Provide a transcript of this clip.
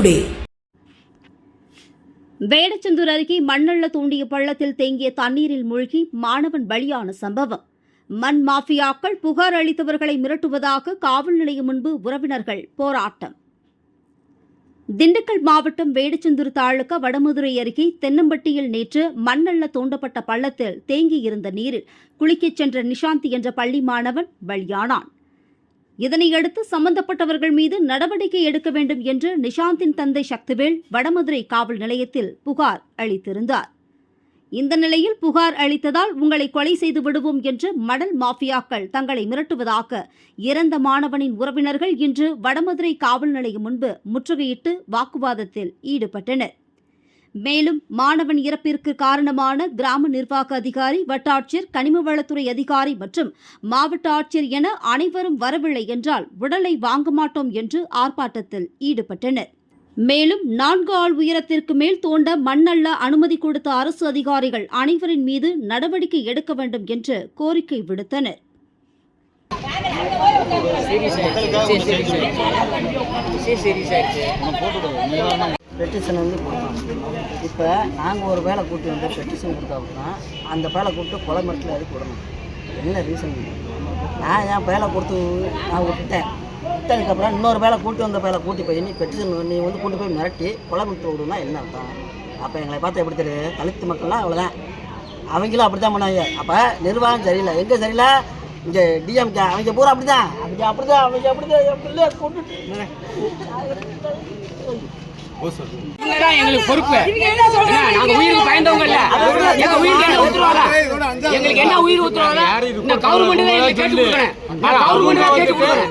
Today Vedasandur அருகே மண்ணள்ள தூண்டிய பள்ளத்தில் தேங்கிய தண்ணீரில் மூழ்கி மாணவன் பலியான சம்பவம். மண் மாஃபியாக்கள் புகார் அளித்தவர்களை மிரட்டுவதாக காவல் நிலையம் முன்பு உறவினர்கள் போராட்டம். திண்டுக்கல் மாவட்டம் வேடச்சந்தூர் தாலுகா வடமதுரை அருகே தென்னம்பட்டியில் நேற்று மண்ணள்ள தோண்டப்பட்ட பள்ளத்தில் தேங்கியிருந்த நீரில் குளிக்கச் சென்ற நிஷாந்தி என்ற பள்ளி மாணவன் பலியானான். இதனையடுத்து சம்பந்தப்பட்டவர்கள் மீது நடவடிக்கை எடுக்க வேண்டும் என்று நிஷாந்தின் தந்தை சக்திவேல் வடமதுரை காவல் நிலையத்தில் புகார் அளித்திருந்தார். இந்த நிலையில் புகார் அளித்ததால் உங்களை கொலை செய்து விடுவோம் என்று மடல் மாஃபியாக்கள் தங்களை மிரட்டுவதாக இறந்த மாணவனின் உறவினர்கள் இன்று வடமதுரை காவல் நிலையம் முன்பு முற்றுகையிட்டு வாக்குவாதத்தில் ஈடுபட்டனர். மேலும் மாணவன் இறப்பிற்கு காரணமான கிராம நிர்வாக அதிகாரி வட்டாட்சியர் கனிமவளத்துறை அதிகாரி மற்றும் மாவட்ட ஆட்சியர் என அனைவரும் வரவில்லை என்றால் உடலை வாங்க மாட்டோம் என்று ஆர்ப்பாட்டத்தில் ஈடுபட்டனர். மேலும் நான்கு ஆள் உயரத்திற்கு மேல் தோண்ட மண்ணல்ல அனுமதி கொடுத்த அரசு அதிகாரிகள் அனைவரின் மீது நடவடிக்கை எடுக்க வேண்டும் என்று கோரிக்கை விடுத்தனர். பெட்டிஷன் வந்து கொடுக்கணும் இப்போ நாங்கள் ஒரு வேலை கூட்டி வந்து பெட்டிஷன் கொடுத்தா அப்படின்னா அந்த வேலை கூப்பிட்டு கொலை மரத்தில் எதுக்கு விடணும் என்ன ரீசன் நான் என் வேலை கொடுத்து நான் விட்டுட்டேன்? விட்டதுக்கப்புறம் இன்னொரு வேலை கூட்டி வந்த வேலை கூட்டி போய் நீ பெட்டிஷன் நீ வந்து கூட்டி போய் மிரட்டி கொலை மரத்தில் விடுனா என்ன அர்த்தம்? அப்போ எங்களை பார்த்து எப்படி தெரியுது? தலித்து மக்கள்லாம் அவ்வளோதான் அவங்களும் அப்படி தான் பண்ணாங்க. அப்போ நிர்வாகம் சரியில்லை. எங்கே சரியில்லை? இங்கே டிஎம்கே அவங்க பூரா அப்படி தான் அவங்க அப்படி தான் அவங்க அப்படி தான் எப்படி கொண்டு எங்களுக்கு பொறுப்பு நாங்க உயிருக்கு பயந்தவங்க இல்ல எங்க உயிருக்கு என்ன உத்தரவாதா எங்களுக்கு என்ன உயிர் உத்தரவாதா? இந்த கவர்மெண்ட் தான் எங்களுக்கு கேட்டு கொடுக்கணும் கவர்மெண்ட் தான் கேட்டு கொடுக்கணும்